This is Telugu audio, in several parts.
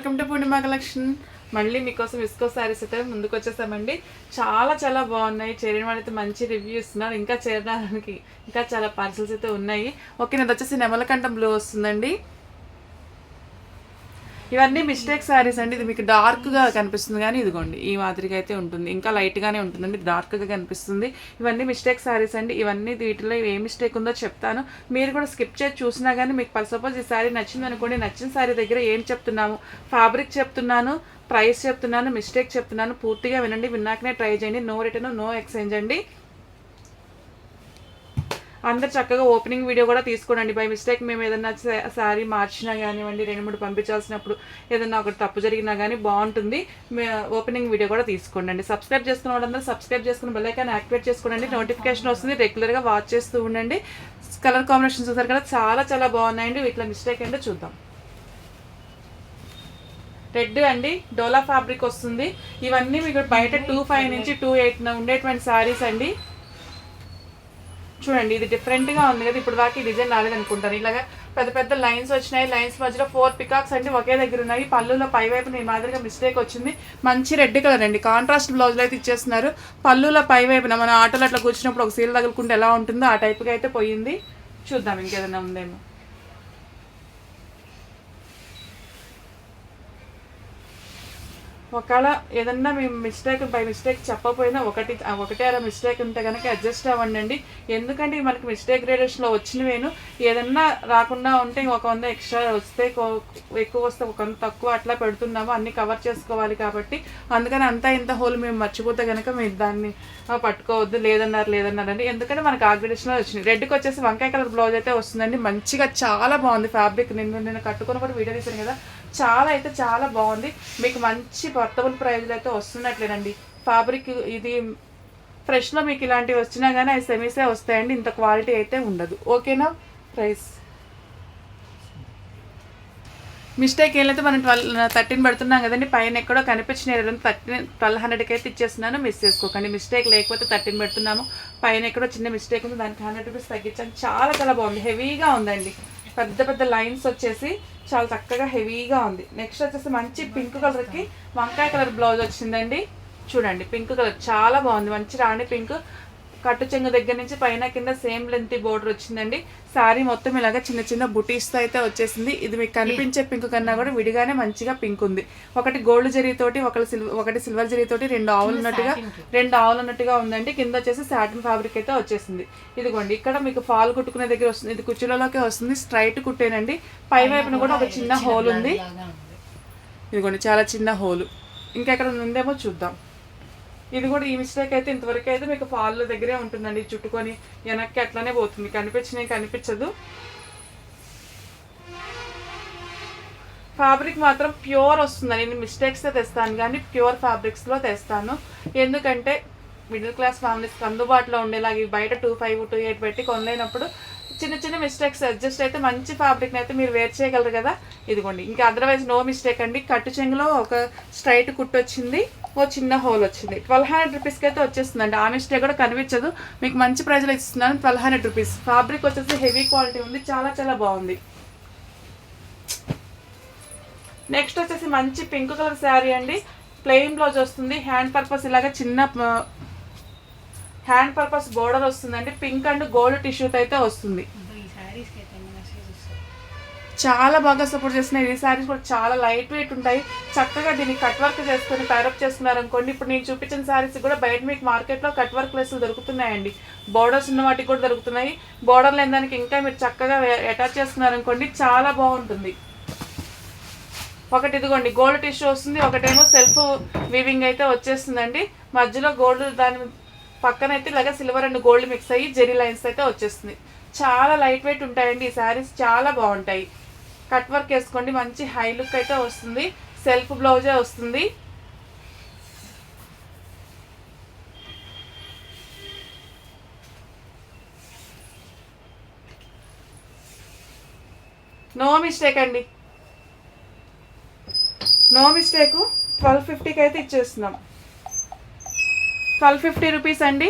వెల్కమ్ టు పూర్ణిమ కలెక్షన్ మళ్ళీ మీకోసం విస్కో శారీస్ అయితే ముందుకు వచ్చేసామండి చాలా చాలా బాగున్నాయి. చేరిన వాళ్ళైతే మంచి రివ్యూ ఇస్తున్నారు. ఇంకా చేరడానికి ఇంకా చాలా పార్సల్స్ అయితే ఉన్నాయి. ఓకే నాది వచ్చేసి నెమలకంఠం బ్లూ వస్తుందండి. ఇవన్నీ మిస్టేక్ శారీస్ అండి. ఇది మీకు డార్క్గా కనిపిస్తుంది కానీ ఇదిగోండి ఈ మాదిరిగా అయితే ఉంటుంది. ఇంకా లైట్గానే ఉంటుందండి డార్క్గా కనిపిస్తుంది. ఇవన్నీ మిస్టేక్ శారీస్ అండి. ఇవన్నీ వీటిలో ఏ మిస్టేక్ ఉందో చెప్తాను. మీరు కూడా స్కిప్ చేసి చూసినా కానీ మీకు సపోజ్ ఈ శారీ నచ్చింది అనుకోండి నచ్చిన శారీ దగ్గర ఏం చెప్తున్నాము? ఫ్యాబ్రిక్ చెప్తున్నాను ప్రైస్ చెప్తున్నాను మిస్టేక్ చెప్తున్నాను. పూర్తిగా వినండి విన్నాకనే ట్రై చేయండి. నో రిటర్న్ నో ఎక్స్చేంజ్ అండి. అందరు చక్కగా ఓపెనింగ్ వీడియో కూడా తీసుకోండి. బై మిస్టేక్ మేము ఏదన్నా శారీ మార్చినా కానివ్వండి రెండు మూడు పంపించాల్సినప్పుడు ఏదన్నా ఒకటి తప్పు జరిగినా కానీ బాగుంటుంది. ఓపెనింగ్ వీడియో కూడా తీసుకోండి సబ్స్క్రైబ్ చేసుకున్న వాళ్ళందరూ సబ్స్క్రైబ్ చేసుకుని బెల్లైకాన్ యాక్టివేట్ చేసుకోండి నోటిఫికేషన్ వస్తుంది. రెగ్యులర్గా వాచ్ చేస్తూ ఉండండి. కలర్ కాంబినేషన్ చూసారు కదా చాలా చాలా బాగున్నాయండి. వీటిలో మిస్టేక్ ఏంటో చూద్దాం. రెడ్ అండి. డోలా ఫ్యాబ్రిక్ వస్తుంది. ఇవన్నీ మీకు బయట టూ ఫైవ్ నుంచి టూ ఎయిట్ ఉండేటువంటి శారీస్ అండి. చూడండి ఇది డిఫరెంట్గా ఉంది కదా ఇప్పుడు దాకా ఈ డిజైన్ రాలేదనుకుంటాను. ఇలాగా పెద్ద పెద్ద లైన్స్ వచ్చినాయి లైన్స్ మధ్యలో ఫోర్ పికాక్స్ అంటే ఒకే దగ్గర ఉన్నాయి. పళ్ళులో పై వైపున ఈ మాదిరిగా మిస్టేక్ వచ్చింది. మంచి రెడ్ కలర్ అండి. కాంట్రాస్ట్ బ్లౌజ్లో అయితే ఇచ్చేస్తున్నారు. పళ్ళులో పై వైపున మన ఆటోలో అట్లా కూర్చున్నప్పుడు ఒక సీల్ తగులుకుంటే ఎలా ఉంటుందో ఆ టైప్గా అయితే పోయింది. చూద్దాం ఇంకేదైనా ఉందేమో. ఒకవేళ ఏదన్నా మేము మిస్టేక్ బై మిస్టేక్ చెప్పకపోయినా ఒకటి ఒకటే అలా మిస్టేక్ ఉంటే కనుక అడ్జస్ట్ అవ్వండి ఎందుకంటే మనకి మిస్టేక్ గ్రేడేషన్లో వచ్చినవేను. ఏదన్నా రాకుండా ఉంటే ఒక వంద ఎక్స్ట్రా వస్తే ఎక్కువ వస్తే ఒక వంద తక్కువ అట్లా పెడుతున్నాము. అన్ని కవర్ చేసుకోవాలి కాబట్టి అందుకని అంతా ఇంత హోల్ మేము మర్చిపోతే కనుక మీరు దాన్ని పట్టుకోవద్దు. లేదన్నారు లేదన్నారండి. ఎందుకంటే మనకి ఆ గ్రేడేషన్లో వచ్చింది రెడ్కి వచ్చేసి వంకాయ కలర్ బ్లౌజ్ అయితే వస్తుందండి. మంచిగా చాలా బాగుంది ఫ్యాబ్రిక్ నేను నేను కట్టుకుని కూడా వీడియో తీసాను కదా. చాలా అయితే చాలా బాగుంది. మీకు మంచి పర్తబుల్ ప్రైజ్లు అయితే వస్తున్నట్లేనండి. ఫ్యాబ్రిక్ ఇది ఫ్రెష్లో మీకు ఇలాంటివి వచ్చినా కానీ అవి సెమీసే వస్తాయండి. ఇంత క్వాలిటీ అయితే ఉండదు. ఓకేనా? ప్రైస్. మిస్టేక్ ఏం మనం ట్వెల్వ్ థర్టీన్ పెడుతున్నాం కదండి. పైన ఎక్కడో కనిపించిన థర్టీన్ ట్వెల్వ్ హండ్రెడ్కి అయితే ఇచ్చేస్తున్నాను. మిస్ చేసుకోకండి. మిస్టేక్ లేకపోతే థర్టీన్ పెడుతున్నాము. పైన ఎక్కడో చిన్న మిస్టేక్ ఉంది. దానికి హండ్రెడ్ రూపీస్ తగ్గించాను చాలా చాలా బాగుంది. హెవీగా ఉందండి. పెద్ద పెద్ద లైన్స్ వచ్చేసి చాలా చక్కగా హెవీగా ఉంది. నెక్స్ట్ వచ్చేసి మంచి పింక్ కలర్కి వంకాయ కలర్ బ్లౌజ్ వచ్చిందండి. చూడండి పింక్ కలర్ చాలా బాగుంది. మంచి రాణి పింక్. కట్టు చెంగు దగ్గర నుంచి పైన కింద సేమ్ లెంత్ బోర్డర్ వచ్చిందండి. శారీ మొత్తం ఇలాగ చిన్న చిన్న బుటీస్తో అయితే వచ్చేసింది. ఇది మీకు కనిపించే పింక్ కన్నా కూడా విడిగానే మంచిగా పింక్ ఉంది. ఒకటి గోల్డ్ జరీతోటి ఒకటి సిల్వర్ ఒకటి సిల్వర్ జరీతోటి రెండు ఆవులు ఉన్నట్టుగా రెండు ఆవులు ఉన్నట్టుగా ఉందండి. కింద వచ్చేసి సాటిన్ ఫ్యాబ్రిక్ అయితే వచ్చేసింది. ఇదిగోండి ఇక్కడ మీకు ఫాల్ కుట్టుకునే దగ్గర వస్తుంది. ఇది కుచ్చులలోకే వస్తుంది. స్ట్రైట్ కుట్టేనండి. పై వైపున కూడా ఒక చిన్న హోల్ ఉంది. ఇదిగోండి చాలా చిన్న హోలు. ఇంకెక్కడ ఉందేమో చూద్దాం. ఇది కూడా ఈ మిస్టేక్ అయితే ఇంతవరకు అయితే మీకు ఫాల్ దగ్గరే ఉంటుందండి. చుట్టుకొని వెనక్కి అట్లానే పోతుంది. కనిపించినవి కనిపించదు. ఫ్యాబ్రిక్ మాత్రం ప్యూర్ వస్తుందని నేను మిస్టేక్స్తో తెస్తాను కానీ ప్యూర్ ఫ్యాబ్రిక్స్లో తెస్తాను. ఎందుకంటే మిడిల్ క్లాస్ ఫ్యామిలీస్కి అందుబాటులో ఉండేలాగా బయట టూ ఫైవ్ టూ ఎయిట్ పెట్టి కొనలేనప్పుడు చిన్న చిన్న మిస్టేక్స్ అడ్జస్ట్ అయితే మంచి ఫ్యాబ్రిక్ని అయితే మీరు వేర్ చేయగలరు కదా. ఇదిగోండి. ఇంకా అదర్వైజ్ నో మిస్టేక్ అండి. కట్టు చెంగులో ఒక స్ట్రైట్ కుట్టు వచ్చింది. ఓ చిన్న హోల్ వచ్చింది. ట్వెల్వ్ హండ్రెడ్ రూపీస్కి అయితే వచ్చేస్తుందండి. ఆ కూడా కనిపించదు. మీకు మంచి ప్రైజ్లో ఇస్తున్నాను. Twelve hundred rupees. ఫ్యాబ్రిక్ వచ్చేసి హెవీ క్వాలిటీ ఉంది. చాలా చాలా బాగుంది. నెక్స్ట్ వచ్చేసి మంచి పింక్ కలర్ శారీ అండి. ప్లెయిన్ బ్లౌజ్ వస్తుంది. హ్యాండ్ పర్పస్ ఇలాగ చిన్న హ్యాండ్ పర్పస్ బోర్డర్ వస్తుందండి. పింక్ అండ్ గోల్డ్ టిష్యూతో అయితే వస్తుంది. చాలా బాగా సపోర్ట్ చేస్తున్నాయి. ఈ శారీస్ కూడా చాలా లైట్ వెయిట్ ఉంటాయి. చక్కగా దీన్ని కట్ వర్క్ చేసుకొని ప్యారప్ చేస్తున్నారు అనుకోండి. ఇప్పుడు నేను చూపించిన శారీస్ కూడా బయట మీకు మార్కెట్లో కట్ వర్క్ లెస్లు దొరుకుతున్నాయండి. బోర్డర్స్ ఉన్న వాటికి కూడా దొరుకుతున్నాయి. బోర్డర్ లేని దానికి ఇంకా మీరు చక్కగా అటాచ్ చేస్తున్నారు అనుకోండి. చాలా బాగుంటుంది. ఒకటి ఇదిగోండి గోల్డ్ టిష్యూ వస్తుంది. ఒకటేమో సెల్ఫ్ వీవింగ్ అయితే వచ్చేస్తుందండి. మధ్యలో గోల్డ్ దాని పక్కన అయితే ఇలాగ సిల్వర్ అండ్ గోల్డ్ మిక్స్ అయ్యి జెరీ లైన్స్ అయితే వచ్చేస్తుంది. చాలా లైట్ వెయిట్ ఉంటాయండి ఈ శారీస్ చాలా బాగుంటాయి. కట్ వర్క్ వేసుకోండి మంచి హై లుక్ అయితే వస్తుంది. సెల్ఫ్ బ్లౌజే వస్తుంది. నో మిస్టేక్ అండి. నో మిస్టేక్ ట్వెల్వ్ ఫిఫ్టీకి అయితే ఇచ్చేస్తున్నాం. ట్వెల్వ్ ఫిఫ్టీ రూపీస్ అండి.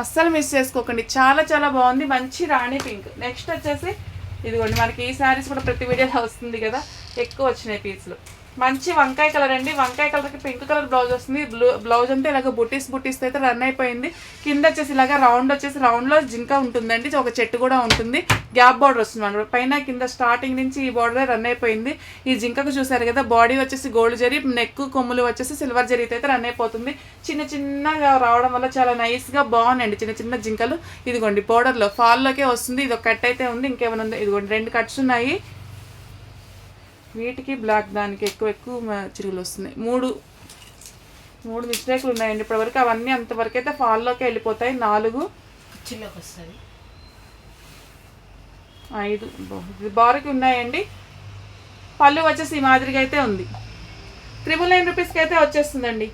అస్సలు మిస్ చేసుకోకండి. చాలా చాలా బాగుంది. మంచి రాణి పింక్. నెక్స్ట్ వచ్చేసి ఇదిగోండి మనకి ఈ శారీస్ కూడా ప్రతి వీడియోలో వస్తుంది కదా. ఎక్కువ వచ్చినాయి పీసులు మంచి వంకాయ కలర్ అండి. వంకాయ కలర్కి పింక్ కలర్ బ్లౌజ్ వస్తుంది. బ్లూ బ్లౌజ్ అంతా ఇలాగ బుటీస్ బుటీస్ అయితే రన్ అయిపోయింది. కింద వచ్చేసి ఇలాగ రౌండ్ వచ్చేసి రౌండ్లో జింక ఉంటుందండి. ఒక చెట్టు కూడా ఉంటుంది. గ్యాప్ బార్డర్ వస్తుంది పైన కింద స్టార్టింగ్ నుంచి ఈ బార్డర్ రన్ అయిపోయింది. ఈ జింకకు చూసారు కదా బాడీ వచ్చేసి గోల్డ్ జరీ నెక్ కొమ్ములు వచ్చేసి సిల్వర్ జరీతో అయితే రన్ అయిపోతుంది. చిన్న చిన్నగా రావడం వల్ల చాలా నైస్గా బాగున్నాయండి చిన్న చిన్న జింకలు. ఇదిగోండి బోర్డర్లో ఫాల్లోకే వస్తుంది. ఇది ఒక కట్ అయితే ఉంది. ఇంకేమైనా ఉంది? ఇదిగోండి రెండు కట్స్ ఉన్నాయి. వీటికి బ్లాక్ దానికి ఎక్కువ ఎక్కువ చిరుగులు వస్తున్నాయి. మూడు మూడు మిస్టేక్లు ఉన్నాయండి ఇప్పటివరకు. అవన్నీ అంతవరకు అయితే ఫాల్లోకి వెళ్ళిపోతాయి. నాలుగు కుర్చీలోకి వస్తుంది ఐదు బారుకి ఉన్నాయండి. పళ్ళు వచ్చేసి ఈ మాదిరిగా అయితే ఉంది. త్రిబుల్ నైన్ రూపీస్కి అయితే వచ్చేస్తుందండి.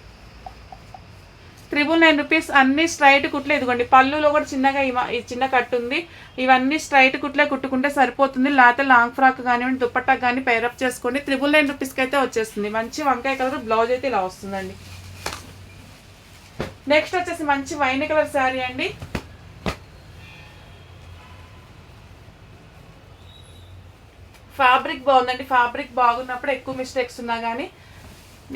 త్రిబుల్ నైన్ రూపీస్ అన్ని స్ట్రైట్ కుట్లే ఇదిగోండి. పళ్ళులో కూడా చిన్నగా ఈ చిన్న కట్ ఉంది. ఇవన్నీ స్ట్రైట్ కుట్లే కుట్టుకుంటే సరిపోతుంది. లేకపోతే లాంగ్ ఫ్రాక్ కానివ్వండి దుప్పట్టా కానీ పేరప్ చేసుకోండి. త్రిబుల్ నైన్ రూపీస్కి అయితే వచ్చేస్తుంది. మంచి వంకాయ కలర్ బ్లౌజ్ అయితే ఇలా వస్తుందండి. నెక్స్ట్ వచ్చేసి మంచి వైన్ కలర్ శారీ అండి. ఫ్యాబ్రిక్ బాగుందండి. ఫ్యాబ్రిక్ బాగున్నప్పుడు ఎక్కువ మిస్టేక్స్ ఉన్నా కానీ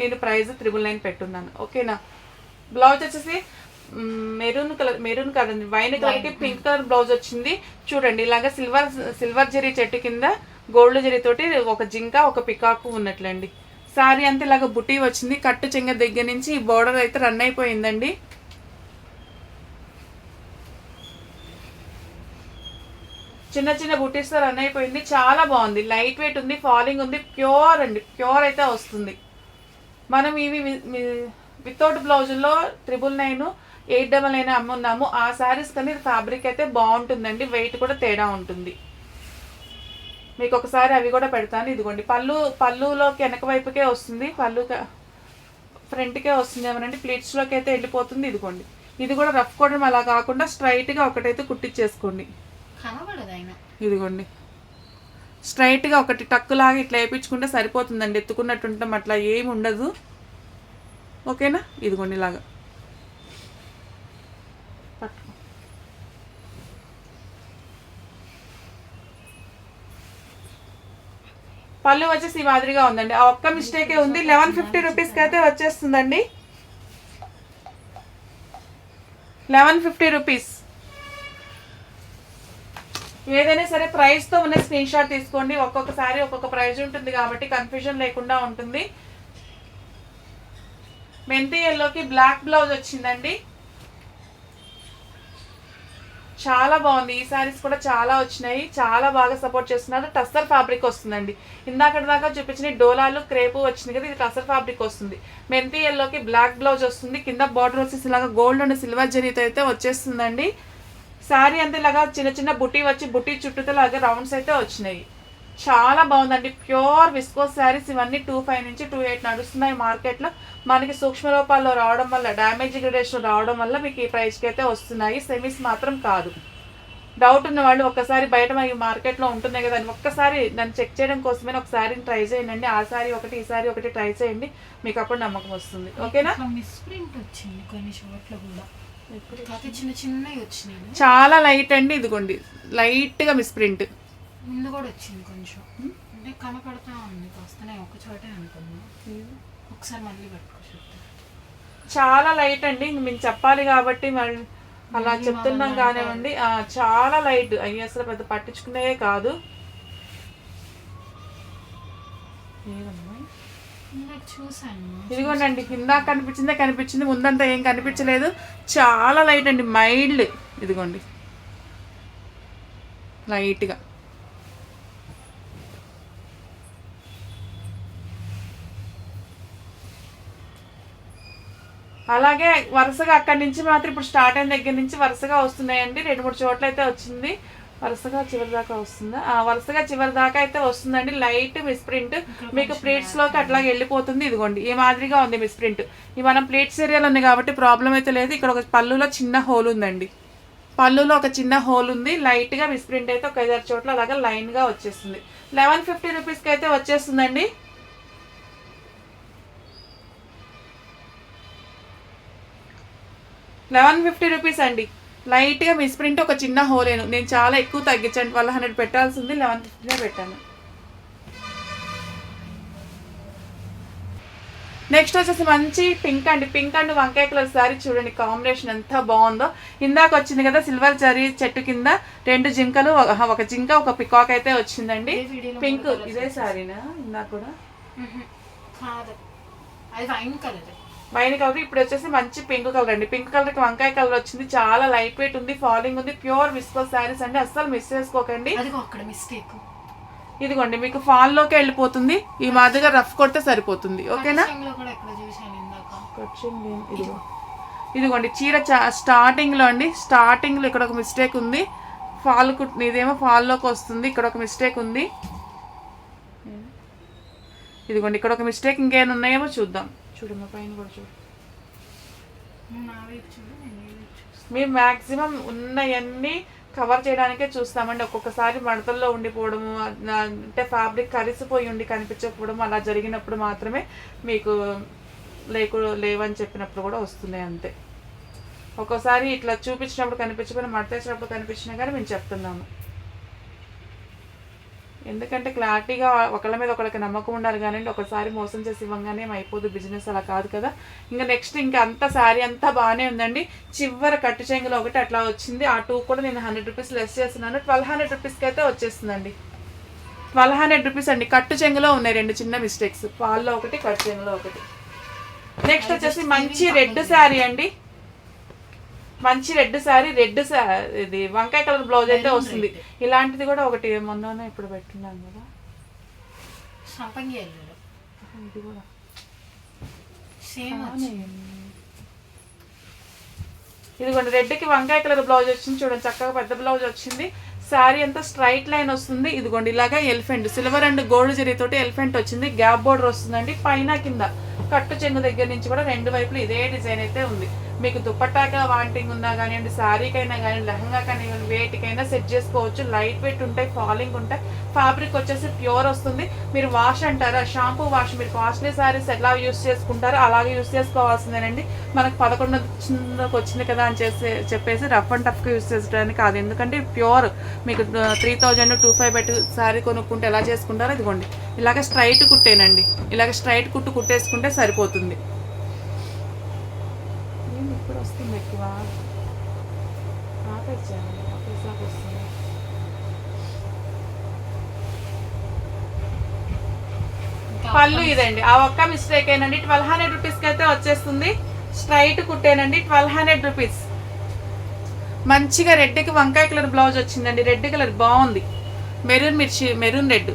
నేను ప్రైస్ త్రిబుల్ నైన్ పెట్టున్నాను. ఓకేనా బ్లౌజ్ వచ్చేసి maroon colour maroon colour wine కలర్కి పింక్ కలర్ బ్లౌజ్ వచ్చింది. చూడండి ఇలాగ సిల్వర్ సిల్వర్ జరీ చెట్టు కింద గోల్డ్ జరీ తోటి ఒక జింక ఒక పికాకు ఉన్నట్లండి. సారీ అంతా ఇలాగ బుట్టి వచ్చింది. కట్టు చెంగ దగ్గర నుంచి ఈ బోర్డర్ అయితే రన్ అయిపోయిందండి. చిన్న చిన్న బుటీస్తో రన్ అయిపోయింది. చాలా బాగుంది. లైట్ వెయిట్ ఉంది ఫాలింగ్ ఉంది ప్యూర్ అండి. ప్యూర్ అయితే వస్తుంది. మనం ఇవి without బ్లౌజుల్లో triple nine eight double nine అమ్మున్నాము. ఆ శారీస్ కానీ ఫ్యాబ్రిక్ అయితే బాగుంటుందండి. వెయిట్ కూడా తేడా ఉంటుంది. మీకు ఒకసారి అవి కూడా పెడతాను. ఇదిగోండి. పళ్ళు పళ్ళులోకి వెనక వైపుకే వస్తుంది. పళ్ళు ఫ్రంట్కే వస్తుంది ఏమనంటే ప్లీట్స్లోకి అయితే వెళ్ళిపోతుంది. ఇదిగోండి. ఇది కూడా రఫ్ కోవడం అలా కాకుండా స్ట్రైట్గా ఒకటైతే కుట్టించేసుకోండి ఇదిగోండి. స్ట్రైట్గా ఒకటి టక్కులాగా ఇట్లా వేయించుకుంటే సరిపోతుందండి. ఎత్తుకున్నట్టు ఉంటాం అట్లా ఏమి ఉండదు ఓకేనా? ఇదిగోండి ఇలాగా. పళ్ళు వచ్చేసి ఈ మాదిరిగా ఉందండి. ఆ ఒక్క మిస్టేకే ఉంది. లెవెన్ ఫిఫ్టీ రూపీస్కి అయితే వచ్చేస్తుందండి. Eleven fifty rupees. ఏదైనా సరే ప్రైస్తో ఉన్న స్క్రీన్ షాట్ తీసుకోండి. ఒక్కొక్కసారి ఒక్కొక్క ప్రైజ్ ఉంటుంది కాబట్టి కన్ఫ్యూజన్ లేకుండా ఉంటుంది. మెంతి ఎల్లోకి బ్లాక్ బ్లౌజ్ వచ్చిందండి. చాలా బాగుంది. ఈ శారీస్ కూడా చాలా వచ్చినాయి. చాలా బాగా సపోర్ట్ చేస్తున్నారు. టస్సర్ ఫ్యాబ్రిక్ వస్తుందండి. ఇందాక దాకా చూపించిన డోలాలు క్రేపు వచ్చింది కదా ఇది టస్సర్ ఫ్యాబ్రిక్ వస్తుంది. మెంతి ఎల్లోకి బ్లాక్ బ్లౌజ్ వస్తుంది. కింద బార్డర్ వచ్చేసి ఇలాగా గోల్డ్ అండ్ సిల్వర్ జరీతో అయితే వచ్చేస్తుందండి. శారీ అంతా ఇలాగా చిన్న చిన్న బుట్టి వచ్చి బుట్టి చుట్టూతో లాగా రౌండ్స్ అయితే వచ్చినాయి. చాలా బాగుందండి. ప్యూర్ విస్కోస్ శారీస్ ఇవన్నీ టూ ఫైవ్ నుంచి టూ ఎయిట్ నడుస్తున్నాయి మార్కెట్లో. మనకి సూక్ష్మ రూపాల్లో రావడం వల్ల డ్యామేజ్ గ్రేడేషన్ రావడం వల్ల మీకు ఈ ప్రైస్కి అయితే వస్తున్నాయి. సెమీస్ మాత్రం కాదు. డౌట్ ఉన్న వాళ్ళు ఒక్కసారి బయట మనకి మార్కెట్లో ఉంటున్నాయి కదా ఒక్కసారి దాన్ని చెక్ చేయడం కోసమే ఒక శారీని ట్రై చేయండి. ఆ శారీ ఒకటి ఈ శారీ ఒకటి ట్రై చేయండి. మీకు అప్పుడు నమ్మకం వస్తుంది. ఓకేనా? మిస్ప్రింట్ వచ్చింది కొన్ని చోట్ల కూడా. కాకపోతే చిన్న చిన్నవి వచ్చినాయి. చాలా లైట్ అండి ఇదిగోండి. లైట్గా మిస్ప్రింట్ ముందు కూడా వచ్చింది కొంచెం. అంటే కనపడతా ఉంది కాస్తనే ఒక చోటే అనుకున్నా. ఒకసారి మళ్ళీ పెట్టుకో చూద్దాం చాలా లైట్ అండి మీకు చెప్పాలి కాబట్టి మరి అలా చెప్తున్నాం కానివ్వండి. చాలా లైట్ అయ్యి అసలు పెద్ద పట్టించుకునే కాదు. ఇదిగోండి ఇందాక కనిపించిందే కనిపించింది ముందంతా ఏం కనిపించలేదు. చాలా లైట్ అండి మైల్డ్. ఇదిగోండి. లైట్గా. అలాగే వరుసగా అక్కడి నుంచి మాత్రం ఇప్పుడు స్టార్ట్ అయిన దగ్గర నుంచి వరుసగా వస్తున్నాయండి. రెండు మూడు చోట్ల అయితే వచ్చింది. వరుసగా చివరి దాకా వస్తుందా? వరుసగా చివరి దాకా అయితే వస్తుందండి. లైట్ మిస్ప్రింట్ మీకు ప్లేట్స్లోకి అట్లాగే వెళ్ళిపోతుంది. ఇదిగోండి ఈ మాదిరిగా ఉంది మిస్ప్రింట్ ఈ మనం ప్లేట్స్ ఏరియాలో ఉంది కాబట్టి ప్రాబ్లం అయితే లేదు. ఇక్కడ ఒక పళ్ళులో చిన్న హోల్ ఉందండి. పళ్ళులో ఒక చిన్న హోల్ ఉంది. లైట్గా మిస్ప్రింట్ అయితే ఒక ఐదారు చోట్ల అలాగా లైన్గా వచ్చేస్తుంది. లెవెన్ ఫిఫ్టీ రూపీస్కి అయితే వచ్చేస్తుందండి. లెవెన్ ఫిఫ్టీ రూపీస్ అండి. లైట్గా మిస్ప్రింట్ ఒక చిన్న హోలేను. నేను చాలా ఎక్కువ తగ్గించాను. ట్వెల్వ్ హండ్రెడ్ పెట్టాల్సింది లెవెన్ ఫిఫ్టీనే పెట్టాను. నెక్స్ట్ వచ్చేసి మంచి పింక్ అండి. పింక్ అండ్ వంకాయ కలర్ సారీ చూడండి కాంబినేషన్ ఎంత బాగుందో. ఇందాక వచ్చింది కదా సిల్వర్ జరీ చెట్టు కింద రెండు జింకలు ఒక- జింక ఒక పికాక్ అయితే వచ్చిందండి. పింక్ ఇదే సారీనా ఇందాక కూడా? మ్మ్. కాదు. అది వైన్ కలర్. వైన్ కలర్ ఇప్పుడు వచ్చేసి మంచి పింక్ కలర్ అండి. పింక్ కలర్కి వంకాయ కలర్ వచ్చింది. చాలా లైట్ వెయిట్ ఉంది ఫాలింగ్ ఉంది ప్యూర్ విస్కో శారీస్ అండి. అస్సలు మిస్ చేసుకోకండి. మిస్టేక్ ఇదిగోండి మీకు ఫాల్లోకి వెళ్ళిపోతుంది. ఈ మాదిరిగా రఫ్ కొడితే సరిపోతుంది. ఓకేనా? ఇదిగోండి చీర స్టార్టింగ్లో అండి. స్టార్టింగ్లో ఇక్కడ ఒక మిస్టేక్ ఉంది. ఫాల్ కుట్ ఇదేమో ఫాల్లోకి వస్తుంది. ఇక్కడ ఒక మిస్టేక్ ఉంది. ఇదిగోండి ఇక్కడ ఒక మిస్టేక్ ఇంకేమైనా ఉన్నాయేమో చూద్దాం. చూడమ్మా పైన కూడా చూడు. మేము మ్యాక్సిమం ఉన్నవన్నీ కవర్ చేయడానికే చూస్తామండి. ఒక్కొక్కసారి మడతల్లో ఉండిపోవడము అంటే ఫ్యాబ్రిక్ కరిసిపోయి ఉండి కనిపించకపోవడం అలా జరిగినప్పుడు మాత్రమే మీకు లేకు లేవని చెప్పినప్పుడు కూడా వస్తున్నాయి అంతే. ఒక్కోసారి ఇట్లా చూపించినప్పుడు కనిపించకపోయినా మడతేసినప్పుడు కనిపించినా కానీ మేము చెప్తున్నాము. ఎందుకంటే క్లారిటీగా ఒకళ్ళ మీద ఒకళ్ళకి నమ్మకం ఉండాలి కానీ ఒకసారి మోసం చేసి ఇవ్వగానే అయిపోదు బిజినెస్ అలా కాదు కదా. ఇంకా నెక్స్ట్ ఇంకా అంత శారీ అంతా బాగానే ఉందండి. చివరి కట్టు చెంగులో ఒకటి అట్లా వచ్చింది. ఆ టూ కూడా నేను హండ్రెడ్ రూపీస్ లెస్ చేస్తున్నాను. ట్వెల్వ్ హండ్రెడ్ రూపీస్కి అయితే వచ్చేస్తుందండి. ట్వెల్వ్ హండ్రెడ్ రూపీస్ అండి. కట్టు చెంగులో ఉన్నాయి రెండు చిన్న మిస్టేక్స్ పాల్లో ఒకటి కట్టు చెంగులో ఒకటి. నెక్స్ట్ వచ్చేసి మంచి రెడ్ శారీ అండి. మంచి రెడ్ శారీ రెడ్ ఇది వంకాయ కలర్ బ్లౌజ్ అయితే వస్తుంది. ఇలాంటిది కూడా ఒకటి మొన్న ఇప్పుడు పెట్టున్నాను కదా. ఇది కూడా. ఇదిగోండి రెడ్కి వంకాయ కలర్ బ్లౌజ్ వచ్చింది చూడండి చక్కగా పెద్ద బ్లౌజ్ వచ్చింది. శారీ అంతా స్ట్రైట్ లైన్ వస్తుంది. ఇదిగోండి ఇలాగా ఎలిఫెంట్ సిల్వర్ అండ్ గోల్డ్ జరీతోటి ఎలిఫెంట్ వచ్చింది. గ్యాప్ బోర్డర్ వస్తుందండి పైన కింద. కట్టు చెంగు దగ్గర నుంచి కూడా రెండు వైపులు ఇదే డిజైన్ అయితే ఉంది. మీకు దుప్పట్టాగా వాంటింగ్ ఉన్నా కానివ్వండి శారీకైనా కానీ లెహంగా కానివ్వండి వేటికైనా సెట్ చేసుకోవచ్చు. లైట్ వెయిట్ ఉంటాయి ఫాలింగ్ ఉంటాయి. ఫ్యాబ్రిక్ వచ్చేసి ప్యూర్ వస్తుంది. మీరు వాష్ అంటారా? షాంపూ వాష్ మీరు కాస్ట్లీ శారీస్ ఎలా యూస్ చేసుకుంటారో అలాగే యూస్ చేసుకోవాల్సిందేనండి. మనకు పదకొండు వచ్చింది కదా అని చేసి చెప్పేసి రఫ్ అండ్ టఫ్గా యూస్ చేసుకోవడానికి కాదు. ఎందుకంటే ప్యూర్ మీకు త్రీ థౌజండ్ టూ ఫైవ్ పెట్టి శారీ కొనుక్కుంటే ఎలా చేసుకుంటారో ఇదిగోండి. ఇలాగ స్ట్రైట్ కుట్టేనండి. ఇలాగ స్ట్రైట్ కుట్టు కుట్టేసుకుంటే సరిపోతుంది ఇప్పుడు వస్తుంది పళ్ళు ఇదండి. ఆ ఒక్క మిస్టేక్ ఏనండి. ట్వెల్వ్ హండ్రెడ్ రూపీస్కి అయితే వచ్చేస్తుంది. స్ట్రైట్ కుట్టేనండి. ట్వెల్వ్ హండ్రెడ్ రూపీస్ మంచిగా రెడ్కి వంకాయ కలర్ బ్లౌజ్ వచ్చిందండి. రెడ్ కలర్ బాగుంది. మెరూన్ మిర్చి మెరూన్ రెడ్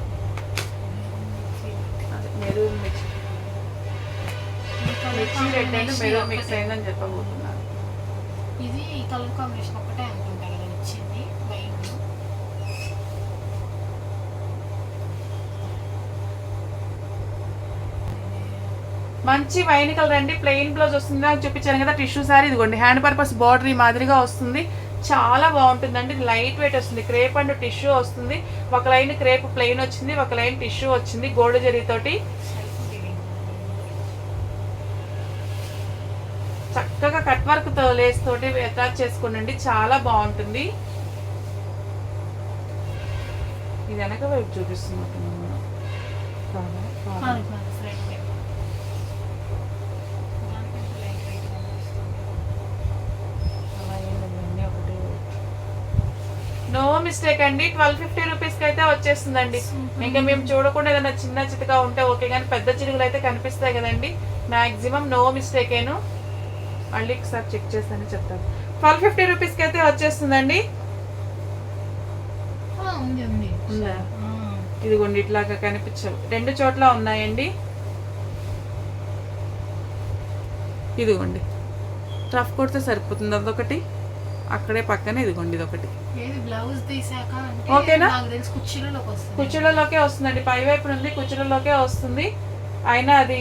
మెరూన్ మిర్చి. మిర్చి రెడ్ అండ్ మెరూన్ మిక్స్ అయిందని చెప్పబోతున్నాను ఇది కలర్ కాంబినేషన్ ఒకటే అనుకుంటా కదా వచ్చింది వైట్ మంచి వైన్ కలర్ అండి ప్లెయిన్ బ్లౌజ్ వస్తుంది నాకు చూపించాను కదా టిష్యూ సారీ. ఇదిగోండి హ్యాండ్ పర్పస్ బార్డర్ ఈ మాదిరిగా వస్తుంది. చాలా బాగుంటుందండి లైట్ వెయిట్ వస్తుంది. క్రేప్ అండ్ టిష్యూ వస్తుంది. ఒక లైన్ క్రేప్ ప్లెయిన్ వచ్చింది ఒక లైన్ టిష్యూ వచ్చింది గోల్డ్ జరీతోటి సెల్ఫ్ గివింగ్ చక్కగా కట్ వర్క్తో లేస్ తోటి అటాచ్ చేసుకోండి చాలా బాగుంటుంది. ఇది వెనక వైపు చూపిస్తున్నట్టు నో మిస్టేక్ అండి. ట్వెల్వ్ ఫిఫ్టీ రూపీస్కి అయితే వచ్చేస్తుందండి. ఇంకా మేము చూడకుండా ఏదైనా చిన్న చితగా ఉంటే ఓకే కానీ పెద్ద చిరుగులు అయితే కనిపిస్తాయి కదండి. మాక్సిమం నో మిస్టేకేను. మళ్ళీ ఒకసారి చెక్ చేస్తాను చెప్తాను ట్వెల్వ్ ఫిఫ్టీ రూపీస్కి అయితే వచ్చేస్తుందండి. ఉంది ఉంది? ఉందా ఇదిగోండి ఇట్లాగా కనిపించవు. రెండు చోట్ల ఉన్నాయండి. ఇదిగోండి. రఫ్ కొడితే సరిపోతుంది అదొకటి. అక్కడే పక్కనే ఇదిగోండి ఇదొకటి. ఏది బ్లౌజ్ తీసాక ఓకేనా? కుర్చీలలోకి వస్తుందండి. పై వైపు నుండి కుచ్చులలోకే వస్తుంది. అయినా అది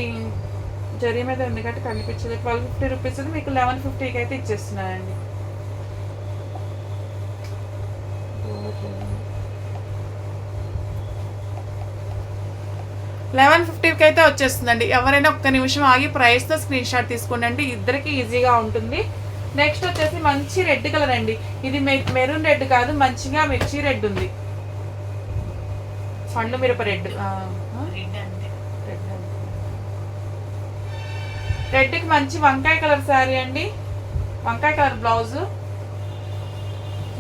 జరీ మీద ఉంది కాబట్టి కనిపించదు ట్వెల్వ్ ఫిఫ్టీ రూపీస్ మీకు లెవెన్ ఫిఫ్టీకి అయితే ఇచ్చేస్తున్నానండి. లెవెన్ ఫిఫ్టీకి అయితే వచ్చేస్తుందండి. ఎవరైనా ఒక్క నిమిషం ఆగి ప్రైస్తో స్క్రీన్ షాట్ తీసుకోండి అంటే ఇద్దరికి ఈజీగా ఉంటుంది. నెక్స్ట్ వచ్చేసి మంచి రెడ్ కలర్ అండి. ఇది మెరూన్ రెడ్ కాదు మంచిగా మిర్చి రెడ్ ఉంది. పండు మిరప రెడ్. రెడ్ రెడ్ రెడ్కి మంచి వంకాయ కలర్ శారీ అండి. వంకాయ కలర్ బ్లౌజ్.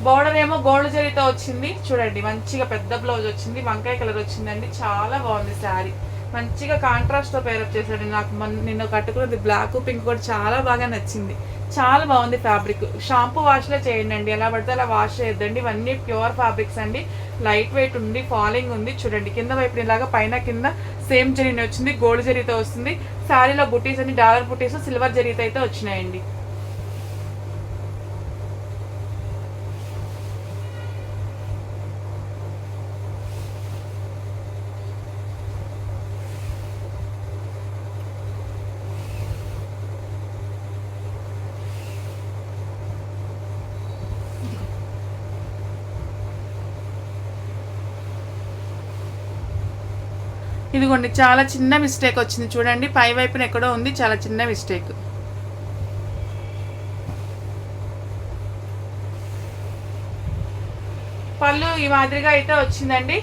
బోర్డర్ ఏమో గోల్డ్ జరీతో వచ్చింది. చూడండి మంచిగా పెద్ద బ్లౌజ్ వచ్చింది వంకాయ కలర్ వచ్చిందండి. చాలా బాగుంది శారీ. మంచిగా కాంట్రాస్ట్తో పేరప్ చేశాడు. నాకు నిన్న కట్టుకున్నది బ్లాక్ పింక్ కూడా చాలా బాగా నచ్చింది. చాలా బాగుంది ఫ్యాబ్రిక్ షాంపూ వాష్లో చేయండి అండి. ఎలా పడితే అలా వాష్ చేయొద్దండి. ఇవన్నీ ప్యూర్ ఫ్యాబ్రిక్స్ అండి. లైట్ వెయిట్ ఉంది ఫాలింగ్ ఉంది. చూడండి కింద వైపు ఇలాగా పైన కింద సేమ్ జరీని వచ్చింది. గోల్డ్ జరీతో వస్తుంది. శారీలో బుటీస్ అన్ని డాలర్ బుటీస్ సిల్వర్ జరీతో అయితే వచ్చినాయండి. ఇదిగోండి చాలా చిన్న మిస్టేక్ వచ్చింది. చూడండి పై వైపున ఎక్కడో ఉంది చాలా చిన్న మిస్టేక్ పళ్ళు ఈ మాదిరిగా అయితే వచ్చిందండి.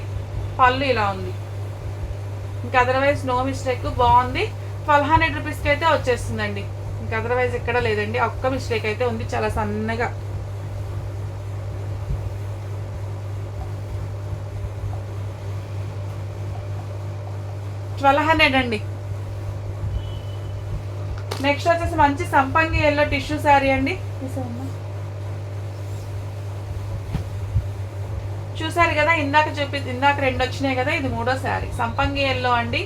పళ్ళు ఇలా ఉంది. ఇంకా అదర్వైజ్ నో మిస్టేక్ బాగుంది. ట్వెల్వ్ హండ్రెడ్ రూపీస్కి అయితే వచ్చేస్తుందండి. ఇంకా అదర్వైజ్ ఎక్కడ లేదండి. ఒక్క మిస్టేక్ అయితే ఉంది చాలా సన్నగా. ట్వెల్వ్ హండ్రెడ్ అండి. నెక్స్ట్ వచ్చేసి మంచి సంపంగి ఎల్లో టిష్యూ శారీ అండి. చూసారు కదా ఇందాక చూపి ఇందాక రెండు వచ్చినాయి కదా ఇది మూడో శారీ సంపంగి ఎల్లో అండి.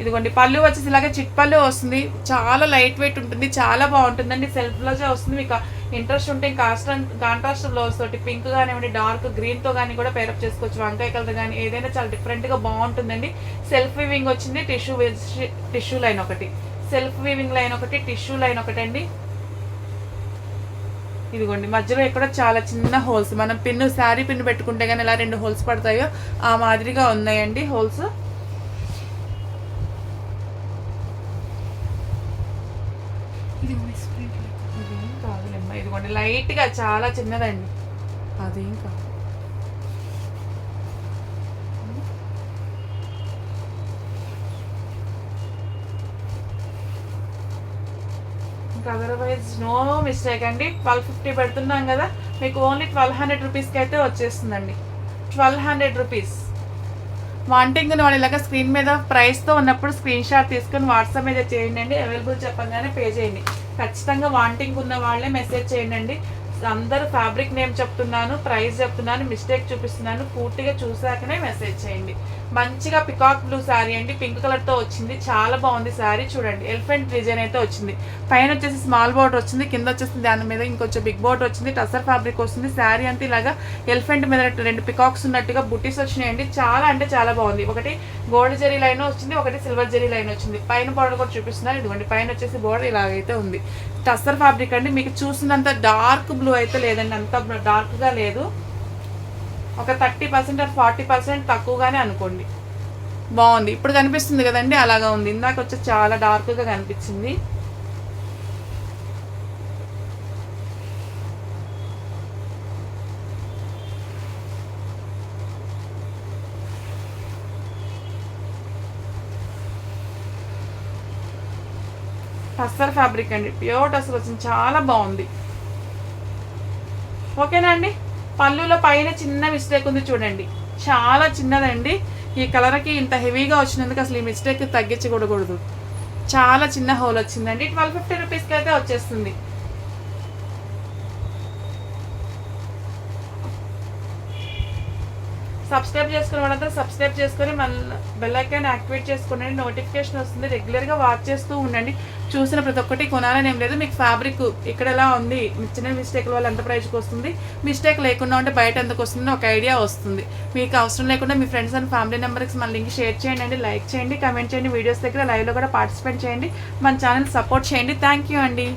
ఇదిగోండి పళ్ళు వచ్చేసి ఇలాగే చిట్ పళ్ళు వస్తుంది. చాలా లైట్ వెయిట్ ఉంటుంది చాలా బాగుంటుందండి. సెల్ఫ్ బ్లౌజే వస్తుంది మీకు ఇంట్రెస్ట్ ఉంటే కాస్ట్ కాంట్రాస్ట్ బ్లౌజ్ తోటి పింక్ కానివ్వండి డార్క్ గ్రీన్తో కానీ కూడా పేరప్ చేసుకోవచ్చు. వంకాయ కలర్ కానీ ఏదైనా చాలా డిఫరెంట్గా బాగుంటుందండి. సెల్ఫ్ వివింగ్ వచ్చింది టిష్యూ టిష్యూ లైన్ ఒకటి. సెల్ఫ్ వివింగ్ లైన్ ఒకటి టిష్యూ లైన్ ఒకటి అండి ఇదిగోండి మధ్యలో ఎక్కడ చాలా చిన్న హోల్స్ మనం పిన్ను శారీ పిన్ను పెట్టుకుంటే కానీ ఎలా రెండు హోల్స్ పడతాయో ఆ మాదిరిగా ఉన్నాయండి హోల్స్ లైట్గా చాలా చిన్నదండి అదేం కాదు ఇంకా అదర్వైజ్ నో మిస్టేక్ అండి. ట్వెల్వ్ ఫిఫ్టీ పెడుతున్నాం కదా మీకు ఓన్లీ ట్వెల్వ్ హండ్రెడ్ రూపీస్కి అయితే వచ్చేస్తుందండి. ట్వెల్వ్ హండ్రెడ్ రూపీస్ వాంటింగ్ వాళ్ళు ఇలాగ స్క్రీన్ మీద ప్రైస్తో ఉన్నప్పుడు స్క్రీన్ షాట్ తీసుకొని వాట్సాప్ మీద చేయండి అండి. అవైలబుల్ చెప్పగానే పే చేయండి. ఖచ్చితంగా వాంటింగ్ ఉన్న వాళ్ళే మెసేజ్ చేయండి అందరూ ఫ్యాబ్రిక్ నేమ్ చెప్తున్నాను ప్రైస్ చెప్తున్నాను మిస్టేక్ చూపిస్తున్నాను పూర్తిగా చూసాకనే మెసేజ్ చేయండి. మంచిగా పికాక్ బ్లూ శారీ అండి. పింక్ కలర్తో వచ్చింది. చాలా బాగుంది శారీ చూడండి ఎలిఫెంట్ డిజైన్ అయితే వచ్చింది. పైన వచ్చేసి స్మాల్ బోర్డర్ వచ్చింది. కింద వచ్చేసి దాని మీద ఇంకొంచెం బిగ్ బోర్డర్ వచ్చింది. టసర్ ఫ్యాబ్రిక్ వస్తుంది. శారీ అంతా ఇలాగా ఎలిఫెంట్ మీద రెండు పికాక్స్ ఉన్నట్టుగా బుటీస్ వచ్చినాయండి. చాలా అంటే చాలా బాగుంది. ఒకటి గోల్డ్ జరీ లైన్ వచ్చింది. ఒకటి సిల్వర్ జరీ లైన్ వచ్చింది. పైన బోర్డర్ కూడా చూపిస్తున్నారు. ఇదిగోండి పైన వచ్చేసి బోర్డర్ ఇలాగైతే ఉంది. టస్సర్ ఫ్యాబ్రిక్ అండి. మీకు చూసినంత డార్క్ బ్లూ అయితే లేదండి. అంత డార్క్గా లేదు. ఒక thirty percent or forty percent తక్కువగానే అనుకోండి. బాగుంది. ఇప్పుడు కనిపిస్తుంది కదండి అలాగా ఉంది. ఇందాక వచ్చి చాలా డార్క్గా కనిపించింది. టస్సర్ ఫ్యాబ్రిక్ అండి. ప్యూర్ టస్సర్ వచ్చింది. చాలా బాగుంది. ఓకేనా అండి? పళ్ళులో పైన చిన్న మిస్టేక్ ఉంది చూడండి. చాలా చిన్నదండి. ఈ కలర్కి ఇంత హెవీగా వచ్చినందుకు అసలు ఈ మిస్టేక్ తగ్గించకూడకూడదు చాలా చిన్న హోల్ వచ్చిందండి. ట్వెల్వ్ ఫిఫ్టీ రూపీస్కి అయితే వచ్చేస్తుంది. సబ్స్క్రైబ్ చేసుకున్న వాళ్ళంతా సబ్స్క్రైబ్ చేసుకొని మన బెల్ ఐకాన్ యాక్టివేట్ చేసుకోండి నోటిఫికేషన్ వస్తుంది. రెగ్యులర్గా వాచ్ చేస్తూ ఉండండి. చూసిన ప్రతి ఒక్కటి కొనాలని ఏం లేదు. మీకు ఫ్యాబ్రిక్ ఇక్కడ ఎలా ఉంది? చిన్న మిస్టేక్ వల్ల ఎంత ప్రైజ్కి వస్తుంది. మిస్టేక్ లేకుండా ఉంటే బయట ఎందుకు వస్తుంది ఒక ఐడియా వస్తుంది. మీకు అవసరం లేకుండా మీ ఫ్రెండ్స్ అండ్ ఫ్యామిలీ మెంబర్స్కి మన లింక్ షేర్ చేయండి. లైక్ చేయండి. కమెంట్ చేయండి. వీడియోస్ దగ్గర లైవ్లో కూడా పార్టిసిపేట్ చేయండి. మన ఛానల్ సపోర్ట్ చేయండి. థ్యాంక్ యూ అండి.